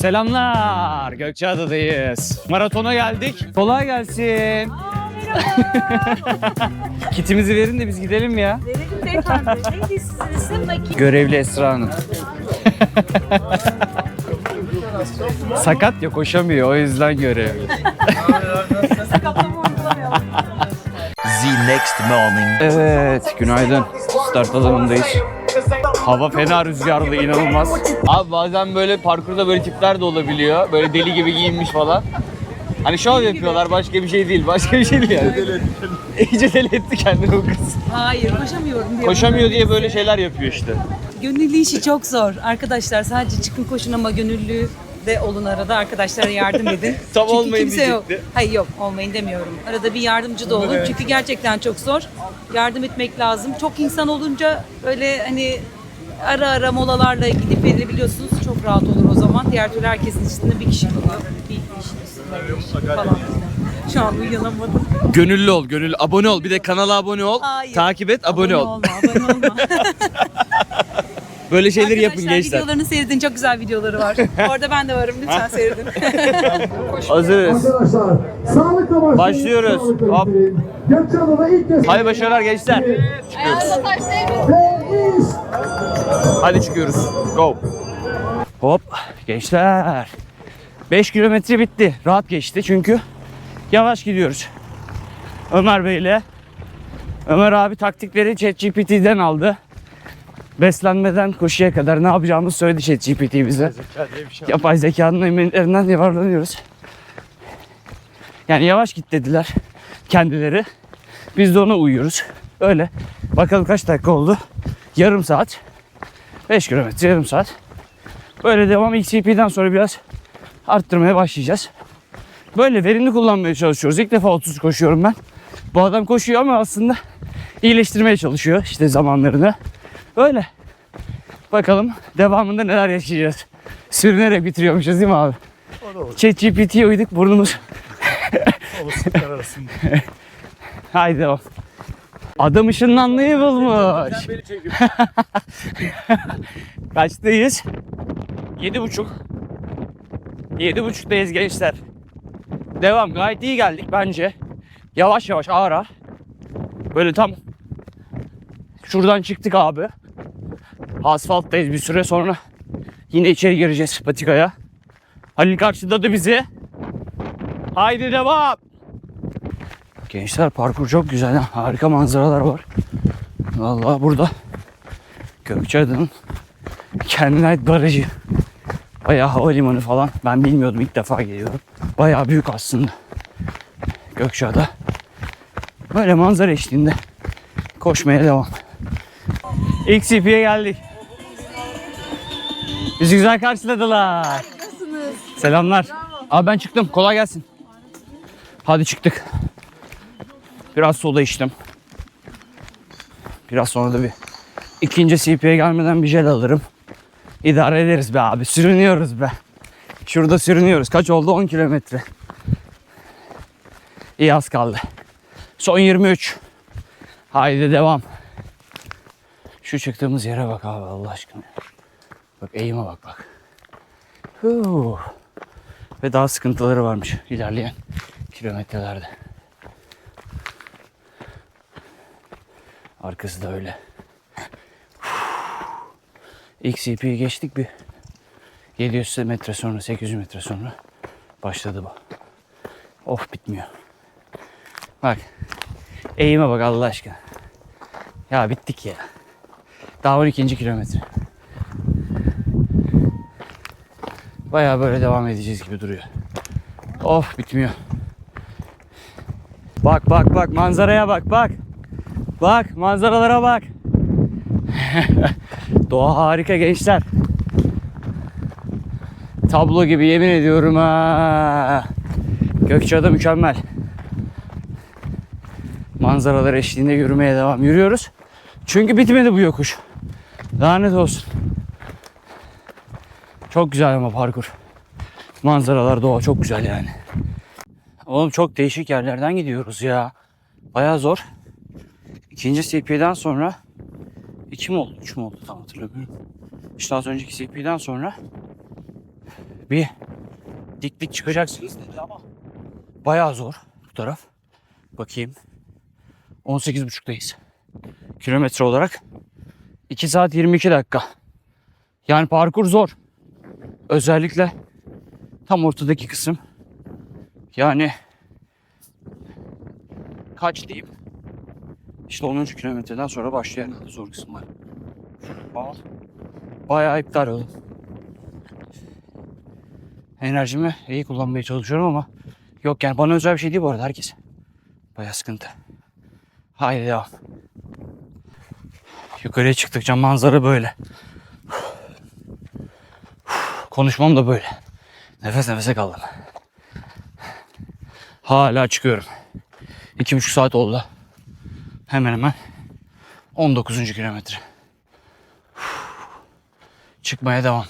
Selamlar. Gökçeada'dayız. Maratona geldik. Kolay gelsin. Kitimizi verin de biz gidelim ya. Verelim beyefendi. Neydi sizin isim? Bakayım. Görevli Esra Hanım. Sakat ya koşamıyor o yüzden görevli. The next morning. Evet günaydın. Start alanındayız. Hava fena rüzgarlı inanılmaz. Abi bazen böyle parkurda böyle tipler de olabiliyor. Böyle deli gibi giyinmiş falan. Hani şov yapıyorlar başka bir şey değil. Başka bir şey değil yani. İyice deli etti kendini bu kız. Hayır koşamıyorum diyor. Koşamıyor diye böyle şeyler yapıyor işte. Gönüllü işi çok zor. Arkadaşlar sadece çıkın koşun ama gönüllü de olun arada. Arkadaşlara yardım edin. Tam Çünkü olmayın kimse yok. diyecekti. Hayır yok olmayın demiyorum. Arada bir yardımcı da olun. Çünkü gerçekten çok zor. Yardım etmek lazım. Çok insan olunca öyle hani ara ara molalarla gidip verebiliyorsunuz. Çok rahat olur o zaman. Diğer türlü herkesin üstünde bir kişi kalıyor. Bir üstünde kişi falan. Şu an uyanamadım. Gönüllü ol, gönüllü. Abone ol. Bir de kanala abone ol. Hayır. Takip et, abone, ol. olma, abone olma. Böyle şeyleri yapın Arkadaşlar, gençler. videolarını seyredin. Çok güzel videoları var. Orada ben de varım. Lütfen seyredin. Hazırız. Arkadaşlar sağlıkla başlayın. Başlıyoruz. Hop. bitirin. Gökçeada'da ilk kez Hadi başarılar gençler. ve iz. Hadi çıkıyoruz. Go. Hop gençler. 5 kilometre bitti. Rahat geçti çünkü yavaş gidiyoruz. Ömer Bey'le. Ömer abi taktikleri ChatGPT'den aldı. Beslenmeden koşuya kadar ne yapacağımızı söyledi ChatGPT bize. Yapay zekanın eminlerinden yararlanıyoruz. Yani yavaş git dediler kendileri. Biz de ona uyuyoruz. Öyle. Bakalım kaç dakika oldu. Yarım saat. 5 kilometre yarım saat. Böyle devam XCP'den sonra biraz arttırmaya başlayacağız. Böyle verimli kullanmaya çalışıyoruz. İlk defa 30 koşuyorum ben. Bu adam koşuyor ama aslında iyileştirmeye çalışıyor işte zamanlarını. Öyle. Bakalım devamında neler yaşayacağız. Sürünerek bitiriyormuşuz değil mi abi? ChatGPT'ye uyduk burnumuz. Haydi devam. Adam ışınlanmayı bulmuş. Kaçtayız? Yedi buçuk. Yedi buçuktayız gençler. Devam. Gayet iyi geldik bence. Yavaş yavaş ağır ağır. Böyle tam şuradan çıktık abi. Asfalttayız bir süre sonra. Yine içeri gireceğiz patikaya. Halil karşıladı bizi. Haydi devam. Gençler parkur çok güzel. ha. Harika manzaralar var. Vallahi burada Gökçeada'nın kendine ait barajı. Bayağı havalimanı falan. Ben bilmiyordum ilk defa geliyorum. Bayağı büyük aslında. Gökçeada. Böyle manzara eşliğinde koşmaya devam. İlk CP'ye geldik. Bizi güzel karşıladılar. Selamlar. Abi ben çıktım. Kolay gelsin. Hadi çıktık. Biraz soda içtim. Biraz sonra da bir ikinci CP'ye gelmeden bir jel alırım. İdare ederiz be abi. Sürünüyoruz be. Şurada sürünüyoruz. Kaç oldu? 10 kilometre. İyi az kaldı. Son 23. Haydi devam. Şu çıktığımız yere bak abi Allah aşkına. Bak eğime bak bak. Huu. Ve daha sıkıntıları varmış ilerleyen kilometrelerde. Arkası da öyle. İlk CP'yi geçtik bir 700 metre sonra 800 metre sonra başladı bu. Of bitmiyor. Bak eğime bak Allah aşkına. Ya bittik ya. Daha 12. kilometre. Baya böyle devam edeceğiz gibi duruyor. Of bitmiyor. Bak bak bak manzaraya bak bak. Bak manzaralara bak. Doğa harika gençler. Tablo gibi yemin ediyorum ha. Gökçeada mükemmel. Manzaralar eşliğinde yürümeye devam. Yürüyoruz. Çünkü bitmedi bu yokuş. Lanet olsun. Çok güzel ama parkur. Manzaralar doğa çok güzel yani. Oğlum çok değişik yerlerden gidiyoruz ya. Baya zor. İkinci CP'den sonra iki mi oldu? Üç mü oldu tam hatırlamıyorum. İşte az önceki CP'den sonra bir dik dik çıkacaksınız dedi ama bayağı zor bu taraf. Bakayım. 18.5'tayız. Kilometre olarak 2 saat 22 dakika. Yani parkur zor. Özellikle tam ortadaki kısım. Yani kaç diyeyim? İşte 10. kilometreden sonra başlayan zor kısımlar. Ama bayağı iptal oldu. Enerjimi iyi kullanmaya çalışıyorum ama yok yani bana özel bir şey değil bu arada herkes. Bayağı sıkıntı. Haydi devam. Yukarıya çıktıkça manzara böyle. Konuşmam da böyle. Nefes nefese kaldım. Hala çıkıyorum. İki buçuk saat oldu. Hemen hemen 19. kilometre. Çıkmaya devam.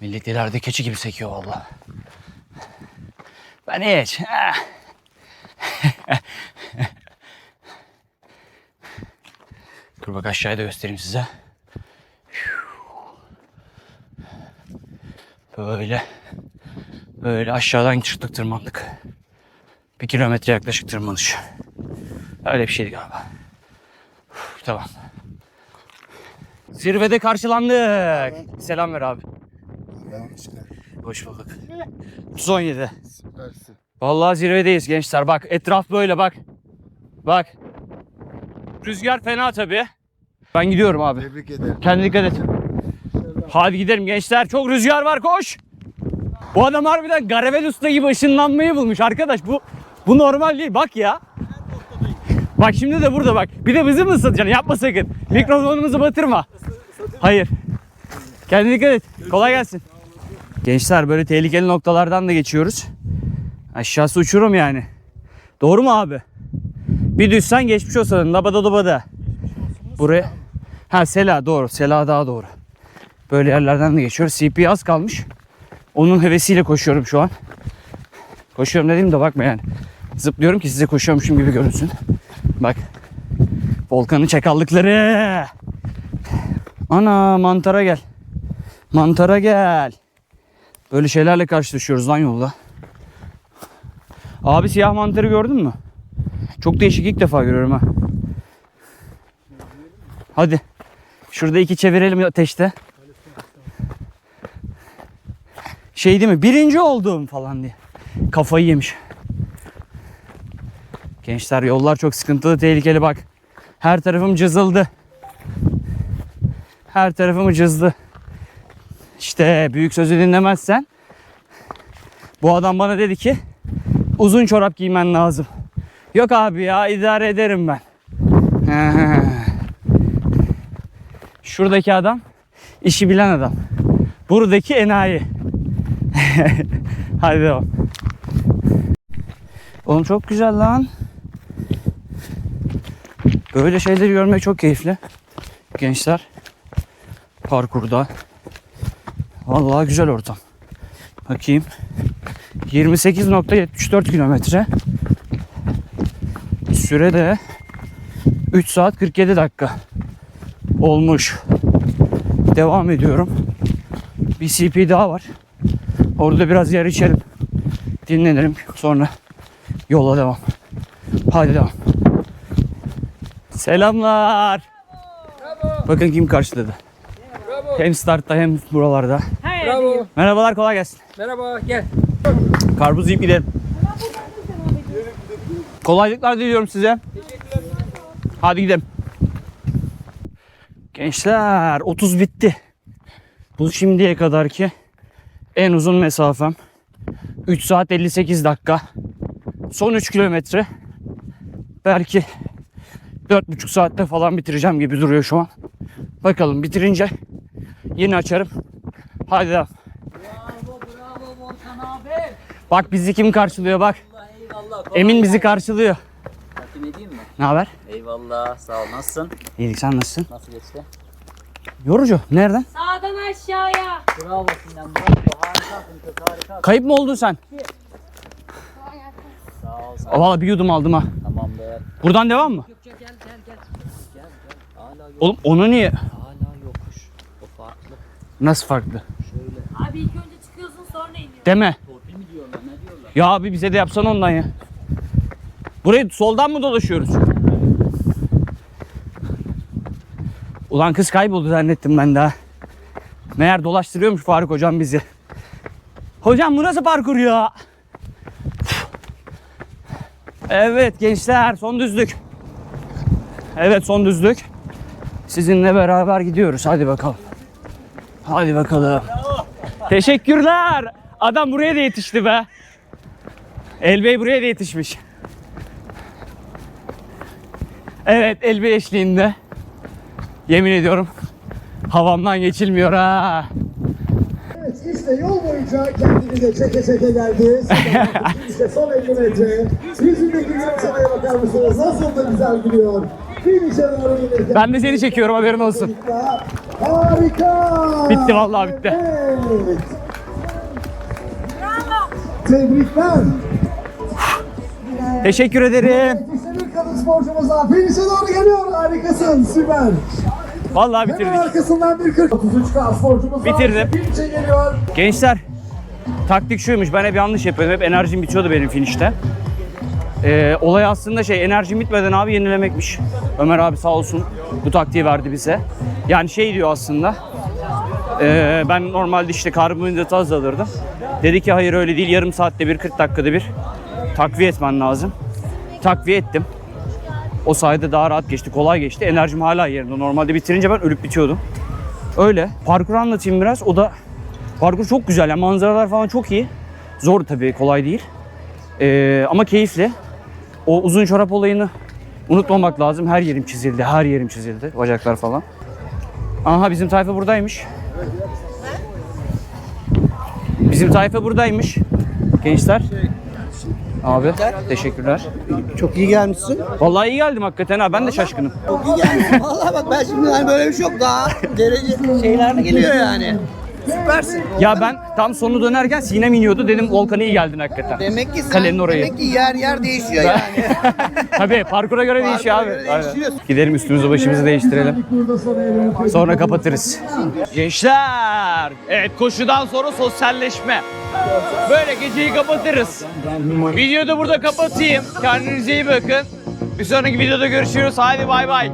Millet ileride keçi gibi sekiyor valla. Ben hiç. ah. Dur bak aşağıya da göstereyim size. Böyle. Böyle aşağıdan çıktık tırmandık. Bir kilometre yaklaşık tırmanış. Öyle bir şeydi galiba. Uf, tamam. Zirvede karşılandık. Selam ver abi. Hoş bulduk. 317. Vallahi zirvedeyiz gençler. Bak etraf böyle bak. Bak. Rüzgar fena tabii. Ben gidiyorum abi. Tebrik ederim. Kendine dikkat et. Hadi gidelim gençler. Çok rüzgar var koş. Bu adam harbiden Garavel Usta gibi ışınlanmayı bulmuş arkadaş. Bu bu normal değil. Bak ya. Bak şimdi de burada bak. Bir de bizi mi ısıtacaksın? Yapma sakın. Mikrofonumuzu batırma. Hayır. Kendine dikkat et. Kolay gelsin. Gençler böyle tehlikeli noktalardan da geçiyoruz. Aşağısı uçurum yani. Doğru mu abi? Bir düşsen geçmiş olsun. Labada labada. Buraya. Ha Sela doğru. Sela daha doğru. Böyle yerlerden de geçiyoruz. CP az kalmış. Onun hevesiyle koşuyorum şu an. Koşuyorum dediğim de bakma yani. Zıplıyorum ki size koşuyormuşum gibi görünsün. Bak. Volkan'ın çakallıkları. Ana mantara gel. Mantara gel. Böyle şeylerle karşılaşıyoruz lan yolda. Abi siyah mantarı gördün mü? Çok değişik ilk defa görüyorum ha. Hadi. Şurada iki çevirelim ateşte. Şey değil mi? Birinci oldum falan diye. Kafayı yemiş. Gençler yollar çok sıkıntılı, tehlikeli bak. Her tarafım cızıldı. Her tarafım cızdı. İşte büyük sözü dinlemezsen bu adam bana dedi ki uzun çorap giymen lazım. Yok abi ya idare ederim ben. Şuradaki adam işi bilen adam. Buradaki enayi. Hadi devam. Oğlum çok güzel lan. Böyle şeyleri görmek çok keyifli. Gençler parkurda. Vallahi güzel ortam. Bakayım. 28.74 kilometre. Süre de 3 saat 47 dakika olmuş. Devam ediyorum. Bir CP daha var. Orada biraz yer içerim. Dinlenirim. Sonra yola devam. Hadi devam. Selamlar. Bakın kim karşıladı. Hem startta hem buralarda. Bravo. Merhabalar kolay gelsin. Merhaba gel. Karpuz yiyip gidelim. Kolaylıklar diliyorum size. Hadi gidelim. Gençler 30 bitti. Bu şimdiye kadarki en uzun mesafem. 3 saat 58 dakika. Son 3 kilometre. Belki 4,5 saatte falan bitireceğim gibi duruyor şu an. Bakalım bitirince yine açarım. Hadi devam. Bak bizi kim karşılıyor bak. Emin bizi karşılıyor. Takdim edeyim mi? Ne haber? Eyvallah sağ ol. Nasılsın? İyilik sen nasılsın? Nasıl geçti? Yorucu. Nereden? Sağdan aşağıya. Bravo Sinan. Bravo. Harikasın kız harika. Kayıp mı oldun sen? Sağ ol sağ ol. Valla bir yudum aldım ha. Tamam be. Buradan devam mı? Gel gel gel. Hala yok. Oğlum onu niye? Hala yokuş. O farklı. Nasıl farklı? Şöyle. Abi ilk önce çıkıyorsun Deme. Ya abi bize de yapsan ondan ya. Burayı soldan mı dolaşıyoruz? Ulan kız kayboldu zannettim ben daha. Meğer dolaştırıyormuş Faruk hocam bizi. Hocam bu nasıl parkur ya? Evet gençler son düzlük. Evet son düzlük. Sizinle beraber gidiyoruz. Hadi bakalım. Hadi bakalım. Teşekkürler. Adam buraya da yetişti be. Elbey buraya da yetişmiş. Evet Elbey eşliğinde. Yemin ediyorum havamdan geçilmiyor ha. İşte yol boyunca kendini de çeke çeke geldi. işte son 50 metre. Yüzündeki gülümsemeye bakar mısınız? Nasıl da güzel gülüyor. Ben de seni çekiyorum haberin olsun. Harika. Bitti vallahi bitti. Evet. Tebrikler. Teşekkür ederim. İşte bir kadın sporcumuz finish'e doğru geliyor. Harikasın. Süper. Vallahi Hemen bitirdik. arkasından bir 40. 33K sporcumuz Bitirdim. Finish'e geliyor. Gençler taktik şuymuş ben hep yanlış yapıyordum. Hep enerjim bitiyordu benim finişte. Ee, olay aslında şey enerjim bitmeden abi yenilemekmiş. Ömer abi sağ olsun bu taktiği verdi bize. Yani şey diyor aslında. ee, ben normalde işte karbonhidrat az alırdım. Dedi ki hayır öyle değil yarım saatte bir 40 dakikada bir takviye etmen lazım. Takviye ettim. O sayede daha rahat geçti, kolay geçti. Enerjim hala yerinde. Normalde bitirince ben ölüp bitiyordum. Öyle. Parkur anlatayım biraz. O da parkur çok güzel. Yani manzaralar falan çok iyi. Zor tabii, kolay değil. Ee, ama keyifli. O uzun çorap olayını unutmamak lazım. Her yerim çizildi, her yerim çizildi. Bacaklar falan. Aha bizim tayfa buradaymış. Bizim tayfa buradaymış. Gençler. Abi teşekkürler. Çok iyi gelmişsin. Vallahi iyi geldim hakikaten ha. Ben de şaşkınım. Çok iyi gelmişsin. Vallahi bak ben şimdi hani böyle bir şey yok daha derece şeyler geliyor yani. Süpersin. Ya ben tam sonu dönerken Sinem iniyordu. Dedim Volkan'a iyi geldin hakikaten. Demek ki sen, Kalenin orayı. demek ki yer yer değişiyor yani. Tabii parkura göre değişiyor abi. göre değişiyor. Gidelim üstümüzü başımızı değiştirelim. Sonra kapatırız. Gençler. Evet koşudan sonra sosyalleşme. Böyle geceyi kapatırız. Videoyu da burada kapatayım. Kendinize iyi bakın. Bir sonraki videoda görüşürüz. Haydi bay bay.